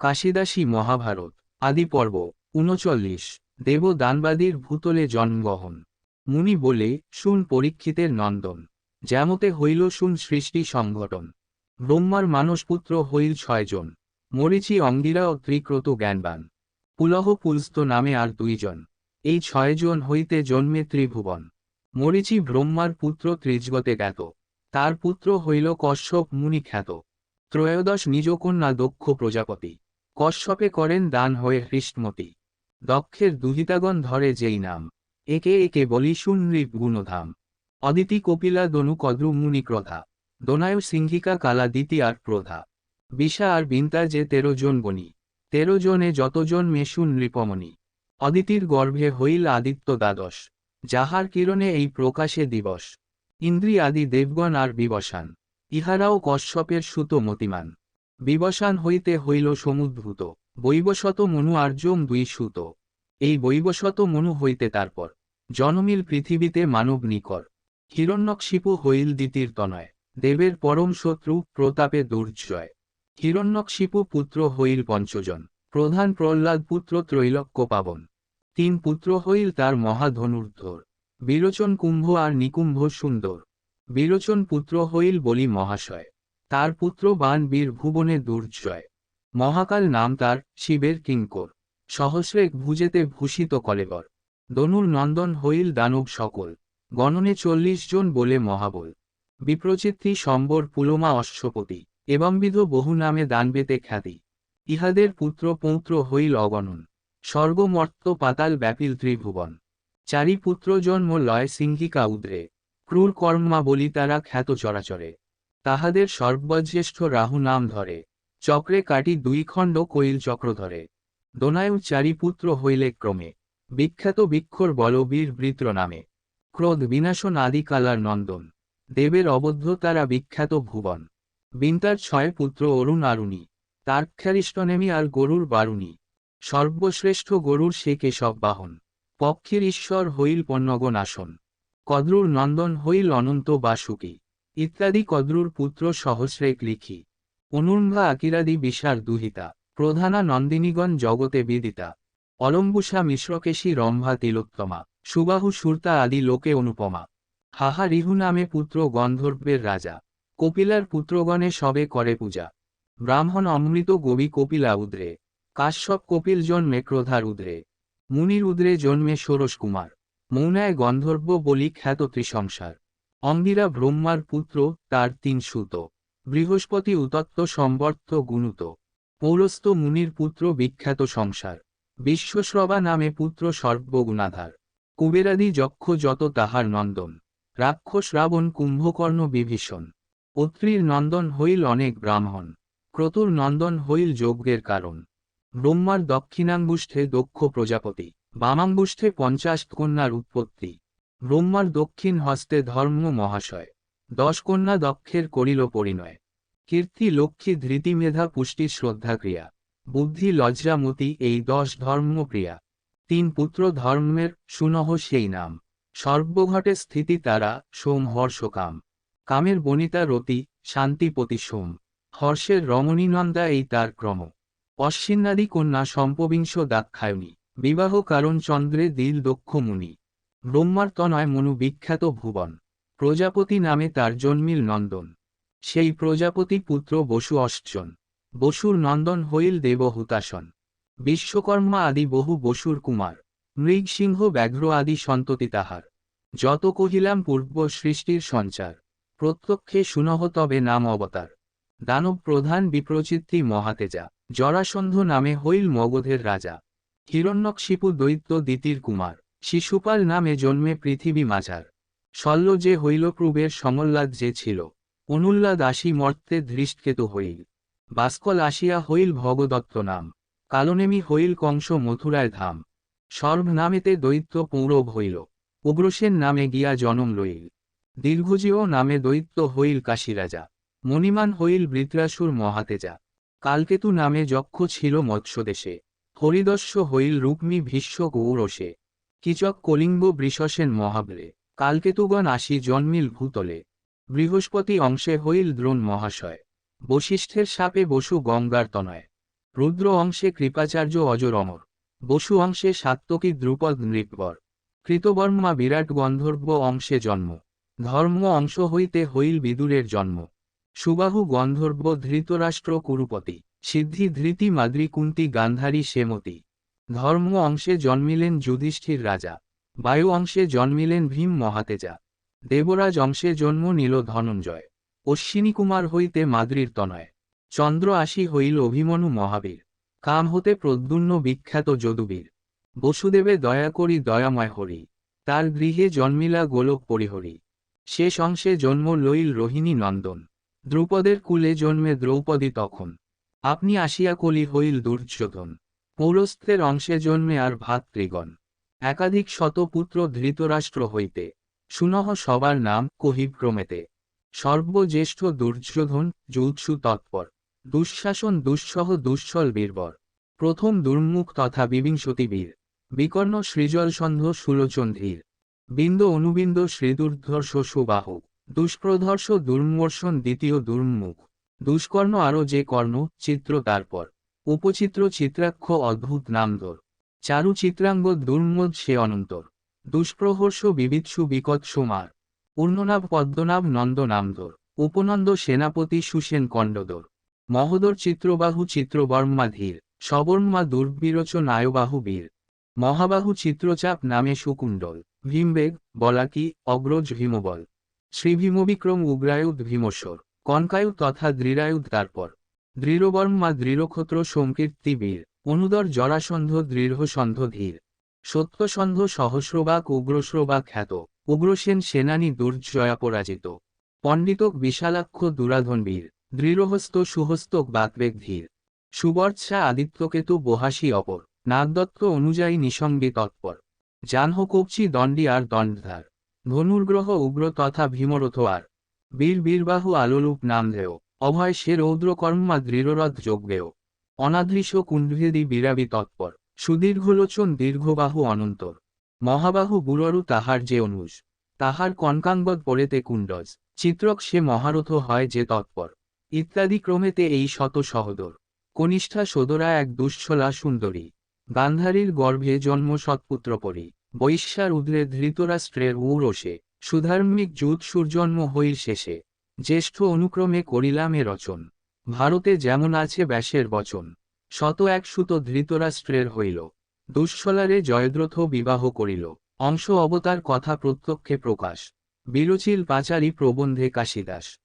কাশিদাসী মহাভারত, আদি পর্ব, উনচল্লিশ দেব দানবাদীর ভূতলে জন্মগ্রহণ। মুনি বলে, শুন পরীক্ষিতের নন্দন যেমতে হইল শুন সৃষ্টি সংগঠন। ব্রহ্মার মানসপুত্র হইল ছয়জন মরিচি অঙ্গিরা ও ত্রিক্রত জ্ঞানবান। পুলহ পুলস্ত নামে আর দুইজন এই ছয়জন হইতে জন্মে ত্রিভুবন। মরিচি ব্রহ্মার পুত্র ত্রিজগতে জ্ঞাত, তার পুত্র হইল কশ্যপ মুনি খ্যাত ত্রয়োদশ নিজকন্যা দক্ষ প্রজাপতি। কশ্যপে করেন দান হয়ে হৃষ্টমতি দক্ষের দুহিতাগণ ধরে যেই নাম। একে একে বলি শুনৃপ গুণধাম। অদিতি কপিলা দনু কদ্রু মুনি ক্রধা। দোনায় সিংহিকা কালা দিতি আর প্রধা বিশা আর বিন্তা যে তেরো জন বনি তেরো জনে যতজন মেশুন নৃপমণি। অদিতির গর্ভে হইল আদিত্য দ্বাদশ। যাহার কিরণে এই প্রকাশে দিবস। ইন্দ্রি আদি দেবগণ আর বিবসান। ইহারাও কশ্যপের সুত মতিমান। বিবসান হইতে হইল সমুদ্ভূত, বৈবশত মনু আর্যম দুই সুত। এই বৈবশত মনু হইতে তারপর, জনমিল পৃথিবীতে মানব নিকর হিরণ্যকশিপু হইল দ্বিতীর তনয় দেবের পরম শত্রু প্রতাপে দুর্জয়। হিরণ্যকশিপু পুত্র হইল পঞ্চজন, প্রধান প্রহ্লাদ পুত্র ত্রৈলক্য পাবন। তিন পুত্র হইল তার মহাধনুর্ধর, বিরোচন কুম্ভ আর নিকুম্ভ সুন্দর। বিরোচন পুত্র হইল বলি মহাশয়। তার পুত্র বান বীর ভুবনে দুর্জয়। মহাকাল নাম তার শিবের কিঙ্কর। সহস্রেক ভুজেতে ভূষিত কলেবর। দনুর নন্দন হইল দানব সকল। গণনে চল্লিশ জন বলে মহাবল। বিপ্রচিত্রী সম্বর পুলমা অশ্বপতি। এবংবিধ বহু নামে দানবেতে খ্যাতি। ইহাদের পুত্র পৌত্র হইল অগণন। স্বর্গমর্ত পাতাল ব্যাপিল ত্রিভুবন। চারি পুত্র জন্ম লয় সিংহিকা উদ্রে। ক্রূর কর্মা বলি তারা খ্যাত চরাচরে। তাহাদের সর্বজ্যেষ্ঠ রাহু নাম ধরে। চক্রে কাটি দুই খণ্ড কৈল চক্র ধরে। দোনায়ু চারি পুত্র হইলে ক্রমে। বিখ্যাত বিক্ষর বলবীর বৃত্র নামে। ক্রোধ বিনাশন আদিকালার নন্দন। দেবের অবদ্ধ তারা বিখ্যাত ভুবন। বিন্তার ছয় পুত্র অরুণ আরুণী। তার্ক্ষারিষ্টনেমি আর গরুর বারুণী। সর্বশ্রেষ্ঠ গরুর সে কেশব বাহন। পক্ষের ঈশ্বর হইল পন্নগণ আসন। কদ্রুর নন্দন হইল অনন্ত বাসুকী। ইত্যাদি কদ্রুর পুত্র সহস্রেক লিখি। অনুর্ভা আকিরাদি বিশার দুহিতা, প্রধানা নন্দিনীগণ জগতে বিদিতা। অলম্বুষা মিশ্রকেশী রম্ভা তিলোত্তমা, সুবাহু সুরতা আদি লোকে অনুপমা। হাহা রিহু নামে পুত্র গন্ধর্বের রাজা, কপিলার পুত্রগণে সবে করে পূজা। ব্রাহ্মণ অমৃত গবি কপিলা উদ্রে, কাশ্যপ কপিল জন্মে ক্রোধার উদ্রে মুনির উদ্রে জন্মে ষোড়শ কুমার, মৌনায় গন্ধর্ব বলি খ্যাত ত্রিসংসার অঙ্গিরা ব্রহ্মার পুত্র, তার তিন সুত। বৃহস্পতি উতত্ত সম্বর্ত গুণুত। পৌরস্ত মুনির পুত্র বিখ্যাত সংসার। বিশ্বশ্রবা নামে পুত্র সর্বগুণাধার। কুবেরাদি যক্ষ যত তাহার নন্দন। রাক্ষস রাবণ কুম্ভকর্ণ বিভীষণ। অত্রির নন্দন হইল অনেক ব্রাহ্মণ। ক্রতুর নন্দন হইল যজ্ঞের কারণ। ব্রহ্মার দক্ষিণাঙ্গুষ্ঠে দক্ষ প্রজাপতি। বামাঙ্গুষ্ঠে পঞ্চাশ কন্যার উৎপত্তি। ব্রহ্মার দক্ষিণ হস্তে ধর্ম মহাশয়। দশ কন্যা দক্ষের করিল পরিণয়। কীর্তি লক্ষ্মী ধৃতি মেধা পুষ্টি শ্রদ্ধাক্রিয়া বুদ্ধি লজ্জামতি এই দশ ধর্মপ্রিয়া তিন পুত্র ধর্মের সুনহ সেই নাম। সর্বঘটে স্থিতি তারা সোম হর্ষকাম কামের বনিতা রতি শান্তিপতি সোম। হর্ষের রমণীনন্দা এই তার ক্রম। অশ্বিনাদি কন্যা সম্পবিংশ দাক্ষায়নী বিবাহ কারণ চন্দ্রে দিল দক্ষ মুনি। ব্রহ্মার তনয় মনু বিখ্যাত ভুবন। প্রজাপতি নামে তার জন্মিল নন্দন। সেই প্রজাপতি পুত্র বসু অষ্টজন বসুর নন্দন হইল দেব হুতাসন বিশ্বকর্মা আদি বহু বসুর কুমার। মৃগসিংহ ব্যাঘ্র আদি সন্ততি তাহার। যত কহিলাম পূর্ব সৃষ্টির সঞ্চার। প্রত্যক্ষে সুনহ তবে নাম অবতার। দানব প্রধান বিপ্রচিত্রী মহাতেজা। জরাসন্ধ নামে হইল মগধের রাজা। হিরণ্যকশিপু দৈত্য দিতির কুমার। শিশুপাল নামে জন্মে পৃথিবী মাঝার শল্য যে হইল প্রুবের সমল্লাদ যে ছিল। অনুল্লাদ আসি মর্তে ধৃষ্টকেতু হইল। বাস্কল আসিয়া হইল ভগদত্ত নাম। কালনেমি হইল কংস মথুরায় ধাম। সর্ব নামেতে দৈত্য পৌরব হইল। উগ্রসেন নামে গিয়া জনম লইল। দীর্ঘজীয় নামে দৈত্য হইল কাশীরাজা। মণিমান হইল বৃত্রাসুর মহাতেজা। কালকেতু নামে যক্ষ ছিল মৎস্যদেশে। হরিদস্য হইল রুক্মী ভীষ্ম গৌরসে। কিচক কলিঙ্গ বৃষসেন মহাবলে, কালকেতুগণ আসি জন্মিল ভূতলে। বৃহস্পতি অংশে হইল দ্রোণ মহাশয়, বশিষ্ঠের সাপে বসু গঙ্গার তনয়। রুদ্র অংশে কৃপাচার্য অজর অমর, বসু অংশে সাত্তকী দ্রুপদ নৃপবর। কৃতবর্মা বিরাট গন্ধর্ব অংশে জন্ম, ধর্ম অংশ হইতে হইল বিদুরের জন্ম। সুবাহু গন্ধর্ব ধৃতরাষ্ট্র কুরুপতি, সিদ্ধি ধৃতি মাদ্রি কুন্তি গান্ধারী সেমতি। ধর্ম অংশে জন্মিলেন যুধিষ্ঠির রাজা, বায়ু অংশে জন্মিলেন ভীম মহাতেজা, দেবরাজ অংশে জন্ম নিল ধনঞ্জয়, অশ্বিনী কুমার হইতে মাদ্রির তনয়, চন্দ্র আসি হইল অভিমনু মহাবীর, কাম হতে প্রদ্যুন্ন বিখ্যাত যদুবীর, বসুদেবে দয়া করি দয়াময় হরি, তার গৃহে জন্মিলা গোলক পরিহরি, শেষ অংশে জন্ম লইল রোহিণী নন্দন, দ্রুপদের কুলে জন্মে দ্রৌপদী তখন, আপনি আসিয়া কলি হইল দুর্যোধন। পৌরস্ত্রের অংশে জন্মে আর ভাত ভাতৃগণ। একাধিক শতপুত্র ধৃতরাষ্ট্র হইতে, সুনহ সবার নাম কহিক্রমেতে সর্বজ্যেষ্ঠ দুর্যোধন, যুৎসু তৎপর, দুঃশাসন দুঃসহ দুঃসল বীরবর। প্রথম দুর্মুখ তথা বিবিংশতি বীর বিকর্ণ সৃজল সন্ধ সুলোচন ধীর বিন্দ অনুবিন্দ শ্রীদুর্ধর্ষ সুবাহু, দুষ্প্রধর্ষ দুর্মর্ষণ দ্বিতীয় দুর্মুখ। দুষ্কর্ণ আরও যে কর্ণ, চিত্র তারপর। উপচিত্র চিত্রাক্ষ অদ্ভুত নামধর। চারু চিত্রাঙ্গ দুর্মদ সে অনন্তর। দুষ্প্রহর্ষ বিবিৎসু বিকট সুমার। পূর্ণনাভ পদ্মনাভ নন্দ নামধর। উপনন্দ সেনাপতি সুসেন কণ্ডদর মহোদর চিত্রবাহু চিত্রবর্মা ধীর। সবর্মা দুর্বিরোচ নায়বাহু বীর। মহাবাহু চিত্রচাপ নামে সুকুণ্ডল। ভীমবেগ, বলাকি, অগ্রজ ভীমবল। শ্রীভীমবিক্রম উগ্রায়ুধ ভীমস্বর। কনকায়ু তথা দৃঢ়ায়ুধ তারপর। দৃঢ়বর্মা দৃঢ়ক্ষত্র সংকীর্তি বীর অনুদর জরাসন্ধ দৃঢ়সন্ধ ধীর। সত্যসন্ধ সহস্রবাক উগ্রশ্রবাক খ্যাত। উগ্রসেন সেনানী দুর্জয়া পরাজিত পণ্ডিতক বিশালাক্ষ দুরাধন বীর দৃঢ়হস্ত সুহস্তক বাকবেগ ধীর। সুবর্ষা আদিত্যকেতু বহাসী অপর। নাগদত্ত অনুযায়ী নিসঙ্গে তৎপর। জাহ্নকোপচি দণ্ডী আর দণ্ডধার। ধনুর্গ্রহ উগ্র তথা ভীমরথ আর। বীর বীরবাহু আলোলুপ নামধেয়। অভয় সে রৌদ্রকর্মা দৃঢ়রথ যোগ্যেয় অনাদৃশ কুণ্ডভেদী বিরাবি তৎপর। সুদীর্ঘলোচন দীর্ঘবাহু অনন্তর। মহাবাহু বুড়রু তাহার যে অনুজ। তাহার কনকাঙ্গদ পড়েতে কুণ্ডজ। চিত্রক সে মহারথ হয় যে তৎপর। ইত্যাদি ক্রমেতে এই শত সহদর। কনিষ্ঠা সদরা এক দুঃছলা সুন্দরী। গান্ধারীর গর্ভে জন্ম সৎপুত্র পরি বৈশ্যার উদ্রে ধৃতরাষ্ট্রের ঔরসে। সুধার্মিক যুত সূর্জন্ম হইর শেষে। জ্যেষ্ঠ অনুক্রমে করিলাম এ রচন। ভারতে যেমন আছে ব্যাসের বচন, শত এক সুত ধৃতরাষ্ট্রের হইল। দুঃসলারে জয়দ্রথ বিবাহ করিল। অংশ অবতার কথা প্রত্যক্ষে প্রকাশ। বিরচিল পাচারী প্রবন্ধে কাশিদাস।